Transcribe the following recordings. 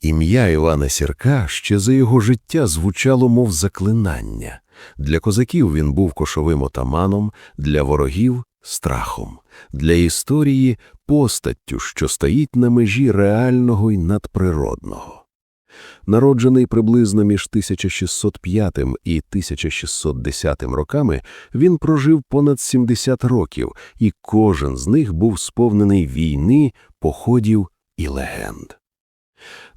Ім'я Івана Сірка ще за його життя звучало, мов заклинання. Для козаків він був кошовим отаманом, для ворогів страхом, для історії постаттю, що стоїть на межі реального й надприродного. Народжений приблизно між 1605 і 1610 роками, він прожив понад 70 років, і кожен з них був сповнений війни, походів і легенд.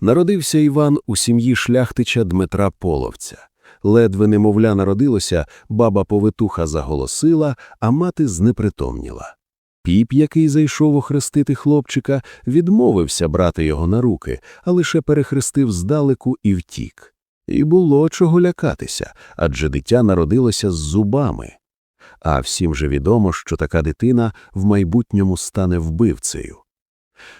Народився Іван у сім'ї шляхтича Дмитра Половця. Ледве немовля народилося, баба повитуха заголосила, а мати знепритомніла. Піп, який зайшов охрестити хлопчика, відмовився брати його на руки, а лише перехрестив здалеку і втік. І було чого лякатися, адже дитя народилося з зубами. А всім же відомо, що така дитина в майбутньому стане вбивцею.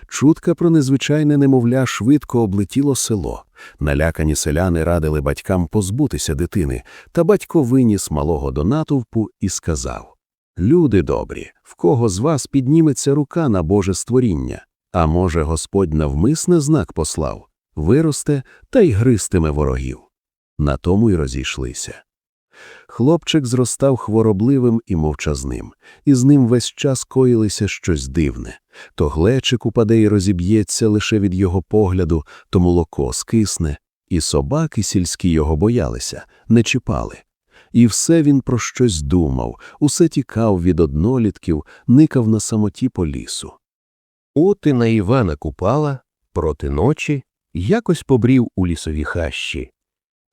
Чутка про незвичайне немовля швидко облетіло село. Налякані селяни радили батькам позбутися дитини, та батько виніс малого до натовпу і сказав Люди добрі, в кого з вас підніметься рука на Боже створіння, а може, Господь навмисне знак послав, виросте та й гристиме ворогів. На тому й розійшлися. Хлопчик зростав хворобливим і мовчазним, і з ним весь час коїлося щось дивне. То глечик упаде і розіб'ється лише від його погляду, то молоко скисне, і собаки сільські його боялися, не чіпали. І все він про щось думав, усе тікав від однолітків, никав на самоті по лісу. От і на Івана Купала проти ночі якось побрів у лісові хащі.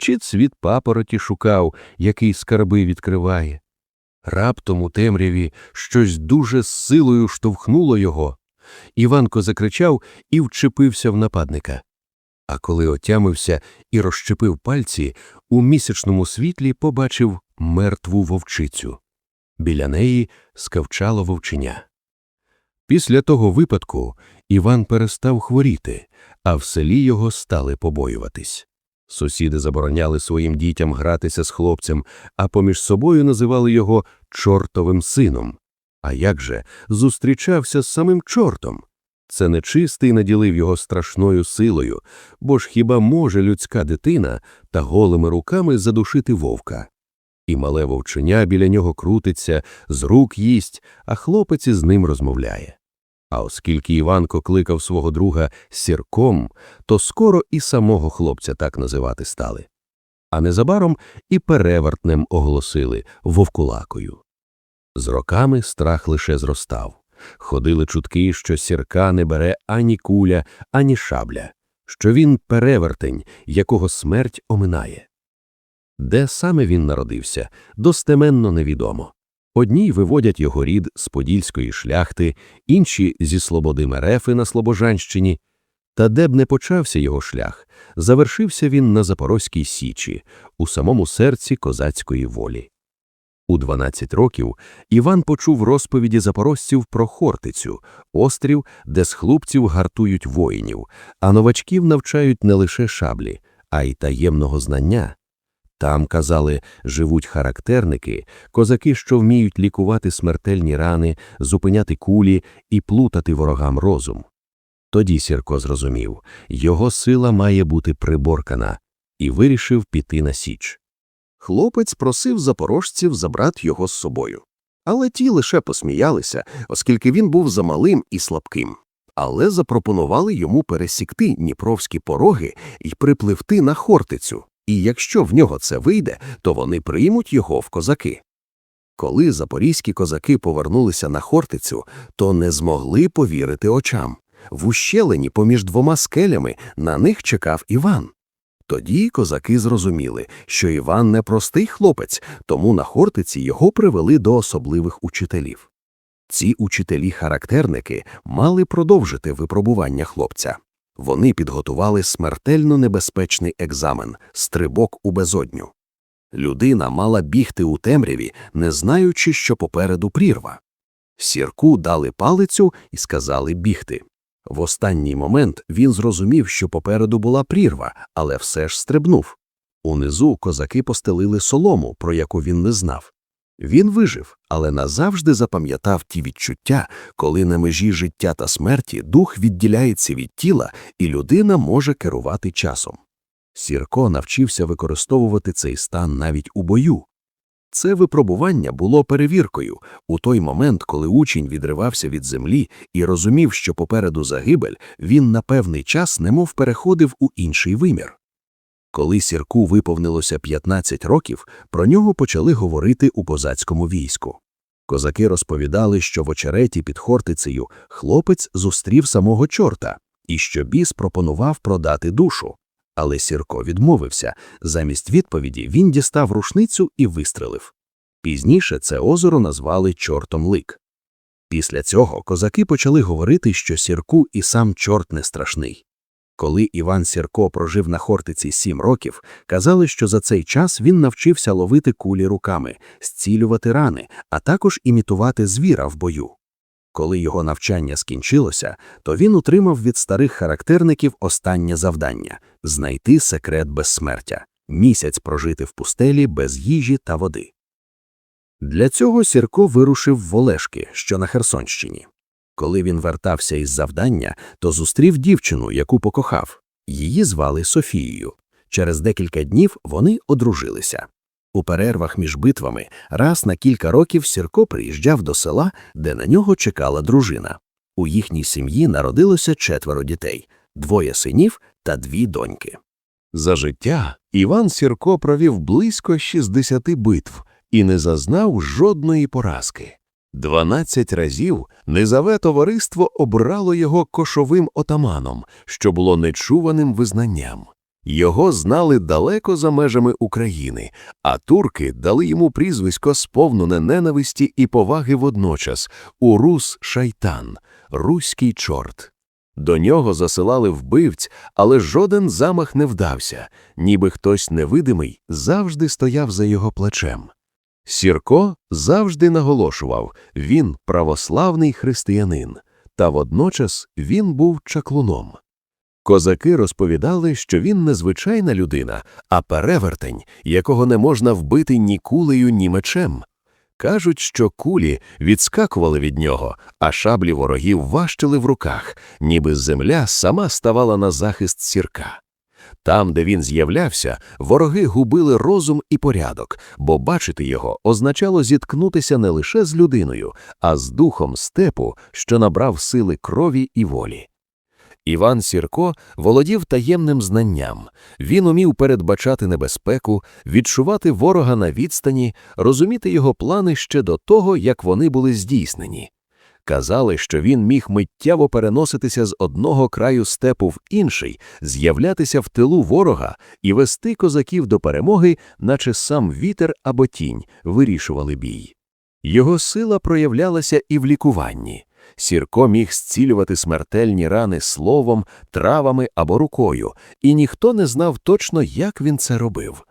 Чи цвіт папороті шукав, який скарби відкриває. Раптом у темряві щось дуже з силою штовхнуло його. Іванко закричав і вчепився в нападника. А коли отямився і розщепив пальці, у місячному світлі побачив мертву вовчицю. Біля неї скавчало вовченя. Після того випадку Іван перестав хворіти, а в селі його стали побоюватись. Сусіди забороняли своїм дітям гратися з хлопцем, а поміж собою називали його чортовим сином. А як же зустрічався з самим чортом? Це нечистий наділив його страшною силою, бо ж хіба може людська дитина та голими руками задушити вовка? І мале вовченя біля нього крутиться, з рук їсть, а хлопець із ним розмовляє. А оскільки Іванко кликав свого друга сірком, то скоро і самого хлопця так називати стали. А незабаром і перевертнем оголосили вовкулакою. З роками страх лише зростав. Ходили чутки, що сірка не бере ані куля, ані шабля, що він перевертень, якого смерть оминає. Де саме він народився, достеменно невідомо. Одні виводять його рід з подільської шляхти, інші зі слободи Мерефи на Слобожанщині. Та де б не почався його шлях, завершився він на Запорозькій Січі, у самому серці козацької волі. У 12 років Іван почув розповіді запорожців про Хортицю, острів, де з хлопців гартують воїнів, а новачків навчають не лише шаблі, а й таємного знання. Там, казали, живуть характерники, козаки, що вміють лікувати смертельні рани, зупиняти кулі і плутати ворогам розум. Тоді Сірко зрозумів його сила має бути приборкана, і вирішив піти на січ. Хлопець просив запорожців забрати його з собою. Але ті лише посміялися, оскільки він був замалим і слабким. Але запропонували йому пересікти дніпровські пороги і припливти на Хортицю, і якщо в нього це вийде, то вони приймуть його в козаки. Коли запорізькі козаки повернулися на Хортицю, то не змогли повірити очам. В ущелині поміж двома скелями на них чекав Іван. Тоді козаки зрозуміли, що Іван не простий хлопець, тому на Хортиці його привели до особливих учителів. Ці учителі-характерники мали продовжити випробування хлопця. Вони підготували смертельно небезпечний екзамен стрибок у безодню. Людина мала бігти у темряві, не знаючи, що попереду прірва. Сірку дали палицю і сказали бігти. В останній момент він зрозумів, що попереду була прірва, але все ж стрибнув. Унизу козаки постелили солому, про яку він не знав. Він вижив, але назавжди запам'ятав ті відчуття, коли на межі життя та смерті дух відділяється від тіла, і людина може керувати часом. Сірко навчився використовувати цей стан навіть у бою. Це випробування було перевіркою у той момент, коли учень відривався від землі і розумів, що попереду загибель, він на певний час немов переходив у інший вимір. Коли Сірку виповнилося 15 років, про нього почали говорити у козацькому війську. Козаки розповідали, що в очереті під Хортицею хлопець зустрів самого чорта і що біс пропонував продати душу. Але Сірко відмовився. Замість відповіді він дістав рушницю і вистрелив. Пізніше це озеро назвали Чортом Лик. Після цього козаки почали говорити, що Сірку і сам чорт не страшний. Коли Іван Сірко прожив на Хортиці сім років, казали, що за цей час він навчився ловити кулі руками, зцілювати рани, а також імітувати звіра в бою. Коли його навчання скінчилося, то він утримав від старих характерників останнє завдання знайти секрет безсмертя, місяць прожити в пустелі без їжі та води. Для цього Сірко вирушив в Олешки, що на Херсонщині. Коли він вертався із завдання, то зустрів дівчину, яку покохав. Її звали Софією. Через декілька днів вони одружилися. У перервах між битвами раз на кілька років Сірко приїжджав до села, де на нього чекала дружина. У їхній сім'ї народилося четверо дітей двоє синів та дві доньки. За життя Іван Сірко провів близько 60 битв і не зазнав жодної поразки. Дванадцять разів низове товариство обрало його кошовим отаманом, що було нечуваним визнанням. Його знали далеко за межами України, а турки дали йому прізвисько сповнене ненависті і поваги водночас Урус Шайтан, руський чорт. До нього засилали вбивць, але жоден замах не вдався, ніби хтось невидимий завжди стояв за його плечем. Сірко завжди наголошував він православний християнин, та водночас він був чаклуном. Козаки розповідали, що він не звичайна людина, а перевертень, якого не можна вбити ні кулею, ні мечем. Кажуть, що кулі відскакували від нього, а шаблі ворогів важчили в руках, ніби земля сама ставала на захист сірка. Там, де він з'являвся, вороги губили розум і порядок, бо бачити його означало зіткнутися не лише з людиною, а з духом степу, що набрав сили крові і волі. Іван Сірко володів таємним знанням. Він умів передбачати небезпеку, відчувати ворога на відстані, розуміти його плани ще до того, як вони були здійснені. Казали, що він міг миттєво переноситися з одного краю степу в інший, з'являтися в тилу ворога і вести козаків до перемоги, наче сам вітер або тінь вирішували бій. Його сила проявлялася і в лікуванні. Сірко міг зцілювати смертельні рани словом, травами або рукою, і ніхто не знав точно, як він це робив.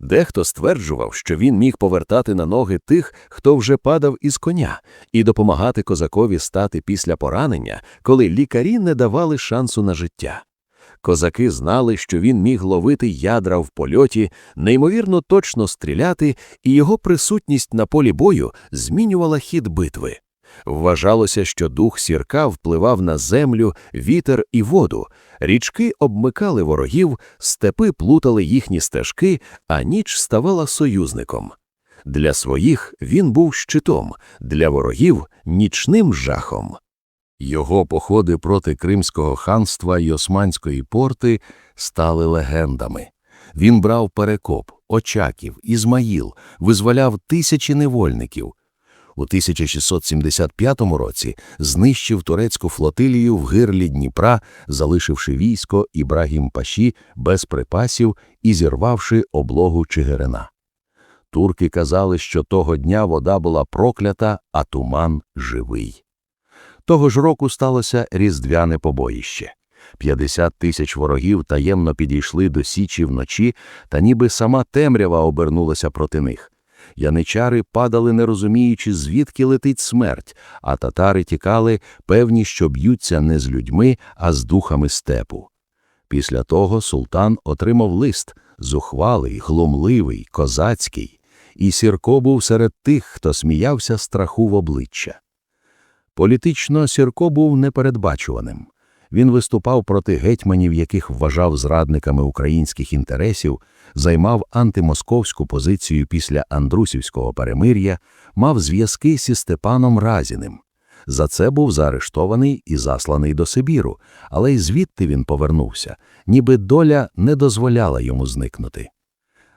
Дехто стверджував, що він міг повертати на ноги тих, хто вже падав із коня, і допомагати козакові стати після поранення, коли лікарі не давали шансу на життя. Козаки знали, що він міг ловити ядра в польоті, неймовірно точно стріляти, і його присутність на полі бою змінювала хід битви. Вважалося, що дух сірка впливав на землю, вітер і воду, річки обмикали ворогів, степи плутали їхні стежки, а ніч ставала союзником. Для своїх він був щитом, для ворогів нічним жахом. Його походи проти Кримського ханства й Османської порти стали легендами. Він брав перекоп, очаків, Ізмаїл, визволяв тисячі невольників у 1675 році знищив турецьку флотилію в гирлі Дніпра, залишивши військо Ібрагім Паші без припасів і зірвавши облогу Чигирина. Турки казали, що того дня вода була проклята, а туман живий. Того ж року сталося різдвяне побоїще. 50 тисяч ворогів таємно підійшли до Січі вночі, та ніби сама темрява обернулася проти них. Яничари падали, не розуміючи, звідки летить смерть, а татари тікали, певні, що б'ються не з людьми, а з духами степу. Після того султан отримав лист зухвалий, глумливий, козацький. і Сірко був серед тих, хто сміявся страху в обличчя. Політично Сірко був непередбачуваним. Він виступав проти гетьманів, яких вважав зрадниками українських інтересів, займав антимосковську позицію після Андрусівського перемир'я, мав зв'язки зі Степаном Разіним. За це був заарештований і засланий до Сибіру, але й звідти він повернувся, ніби доля не дозволяла йому зникнути.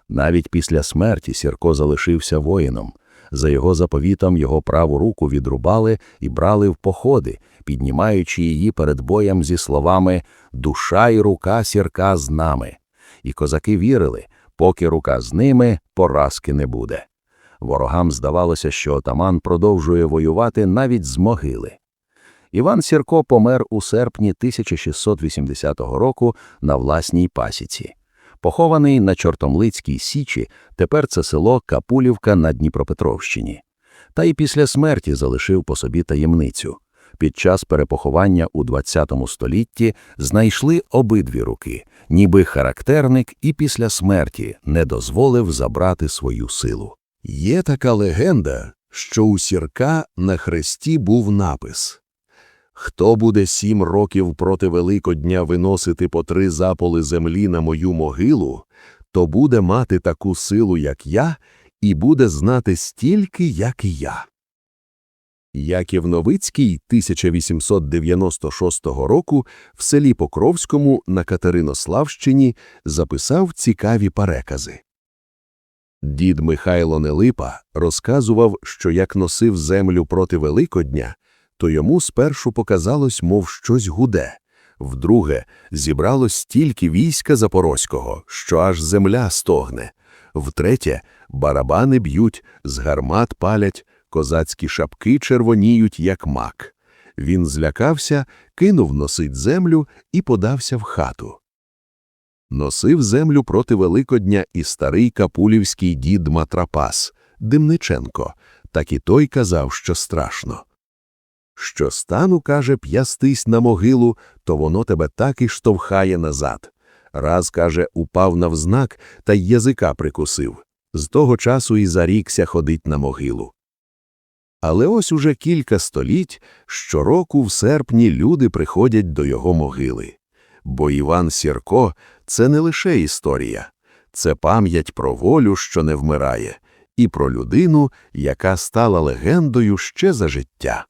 Навіть після смерті Сірко залишився воїном. За його заповітом його праву руку відрубали і брали в походи, піднімаючи її перед боєм зі словами «Душа і рука Сірка з нами». І козаки вірили, поки рука з ними, поразки не буде. Ворогам здавалося, що отаман продовжує воювати навіть з могили. Іван Сірко помер у серпні 1680 року на власній пасіці. Похований на Чортомлицькій Січі, тепер це село Капулівка на Дніпропетровщині. Та й після смерті залишив по собі таємницю. Під час перепоховання у ХХ столітті знайшли обидві руки, ніби характерник і після смерті не дозволив забрати свою силу. Є така легенда, що у Сірка на хресті був напис Хто буде сім років проти Великодня виносити по три заполи землі на мою могилу, то буде мати таку силу, як я, і буде знати стільки, як і я. Яків Новицький 1896 року в селі Покровському на Катеринославщині записав цікаві перекази. Дід Михайло Нелипа розказував, що як носив землю проти Великодня, то йому спершу показалось, мов щось гуде. Вдруге, зібралось стільки війська Запорозького, що аж земля стогне. Втретє, барабани б'ють, з гармат палять, козацькі шапки червоніють, як мак. Він злякався, кинув носить землю і подався в хату. Носив землю проти Великодня і старий капулівський дід Матрапас, Димниченко, так і той казав, що страшно. Що стану, каже, п'ястись на могилу, то воно тебе так і штовхає назад. Раз, каже, упав навзнак та й язика прикусив. З того часу і зарікся ходить на могилу. Але ось уже кілька століть щороку в серпні люди приходять до його могили. Бо Іван Сірко це не лише історія, це пам'ять про волю, що не вмирає, і про людину, яка стала легендою ще за життя.